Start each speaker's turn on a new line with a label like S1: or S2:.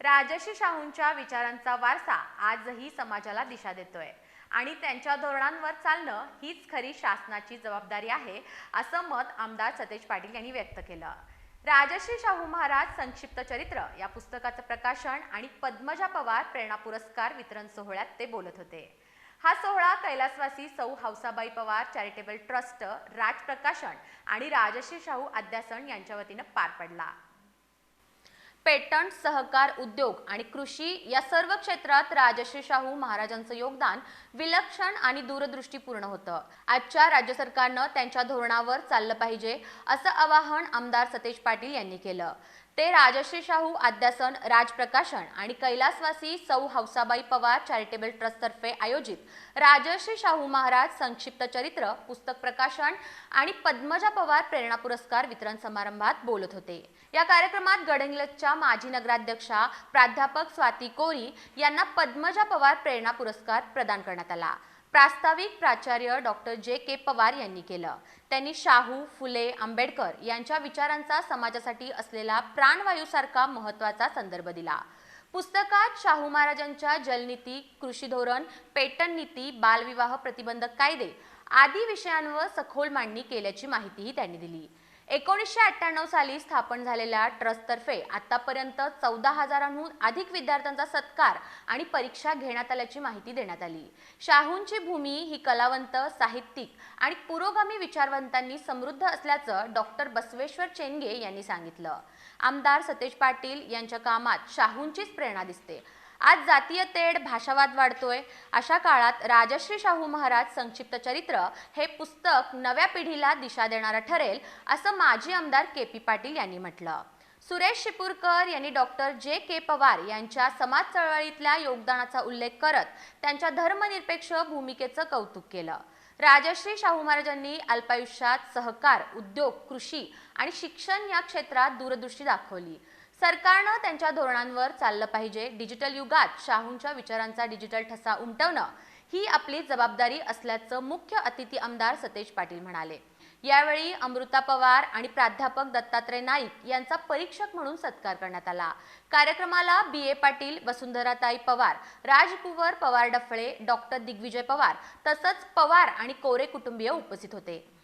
S1: राजर्षी शाहूंच्या विचारांचा वारसा आजही समाजाला दिशा देतोय. आणि त्यांच्या धोरणांवर चालणं हीच खरी शासनाची जबाबदारी आहे असं मत आमदार सतेज पाटील यांनी व्यक्त केलं. राजर्षी शाहू महाराज संक्षिप्त चरित्र या पुस्तकाचं प्रकाशन आणि पद्मजा पवार प्रेरणा पुरस्कार वितरण सोहळ्यात ते बोलत होते. हा सोहळा कैलासवासी सौ हौसाबाई पवार चॅरिटेबल ट्रस्ट राज प्रकाशन आणि राजश्री शाहू अध्यासन यांच्या वतीनं पार पडला. पेटंट सहकार उद्योग आणि कृषी या सर्व क्षेत्रात राजश्री शाहू महाराजांचं योगदान विलक्षण आणि दूरदृष्टीपूर्ण होतं. आजच्या राज्य सरकारनं त्यांच्या धोरणावर चाललं पाहिजे असं आवाहन आमदार सतेज पाटील यांनी केलं. ते राजश्री शाहू आद्यासन राजप्रकाशन आणि कैलासवासी सौ हौसाबाई पवार चॅरिटेबल ट्रस्टतर्फे आयोजित राजश्री शाहू महाराज संक्षिप्त चरित्र पुस्तक प्रकाशन आणि पद्मजा पवार प्रेरणा पुरस्कार वितरण समारंभात बोलत होते. या कार्यक्रमात गडहिंग्लजच्या माजी नगराध्यक्षा प्राध्यापक स्वाती कोरी यांना पद्मजा पवार प्रेरणा पुरस्कार प्रदान करण्यात आला. प्रास्ताविक प्राचार्य डॉक्टर जे के पवार यांनी केलं. त्यांनी शाहू फुले आंबेडकर यांच्या विचारांचा समाजासाठी असलेला प्राणवायूसारखा महत्त्वाचा संदर्भ दिला. पुस्तकात शाहू महाराजांच्या जलनीती कृषी धोरण पेटन नीती बालविवाह प्रतिबंधक कायदे आदी विषयांवर सखोल मांडणी केल्याची माहितीही त्यांनी दिली. एकोणीसशे अठ्ठ्याण्णव साली स्थापन झालेल्या ट्रस्टतर्फे आतापर्यंत चौदा हजारांहून अधिक विद्यार्थ्यांचा सत्कार आणि परीक्षा घेण्यात आल्याची माहिती देण्यात आली. शाहूंची भूमी ही कलावंत साहित्यिक आणि पुरोगामी विचारवंतांनी समृद्ध असल्याचं डॉक्टर बसवेश्वर चेंगे यांनी सांगितलं. आमदार सतेज पाटील यांच्या कामात शाहूंचीच प्रेरणा दिसते. आज जातीय तेढ भाषावाद वाढतोय. अशा काळात राजश्री शाहू महाराज संक्षिप्त चरित्र हे पुस्तक नव्या पिढीला दिशा देणारं ठरेल असं माजी आमदार के पी पाटील यांनी म्हटलं. सुरेश शिपूरकर यांनी डॉक्टर जे के पवार यांच्या समाज चळवळीतल्या योगदानाचा उल्लेख करत त्यांच्या धर्मनिरपेक्ष भूमिकेचं कौतुक केलं. राजश्री शाहू महाराजांनी अल्पायुष्यात सहकार उद्योग कृषी आणि शिक्षण या क्षेत्रात दूरदृष्टी दाखवली. सरकारनं त्यांच्या धोरणांवर चाललं पाहिजे. डिजिटल युगात शाहूंच्या विचारांचा डिजिटल ठसा उमटवणं ही आपली जबाबदारी असल्याचं मुख्य अतिथी आमदार सतेज पाटील म्हणाले. यावेळी अमृता पवार आणि प्राध्यापक दत्तात्रय नाईक यांचा परीक्षक म्हणून सत्कार करण्यात आला. कार्यक्रमाला B. A. Patil वसुंधराताई Pawar Rajkuwar Pawar Daphale doctor Digvijay Pawar तसंच पवार आणि कोरे कुटुंबीय उपस्थित होते.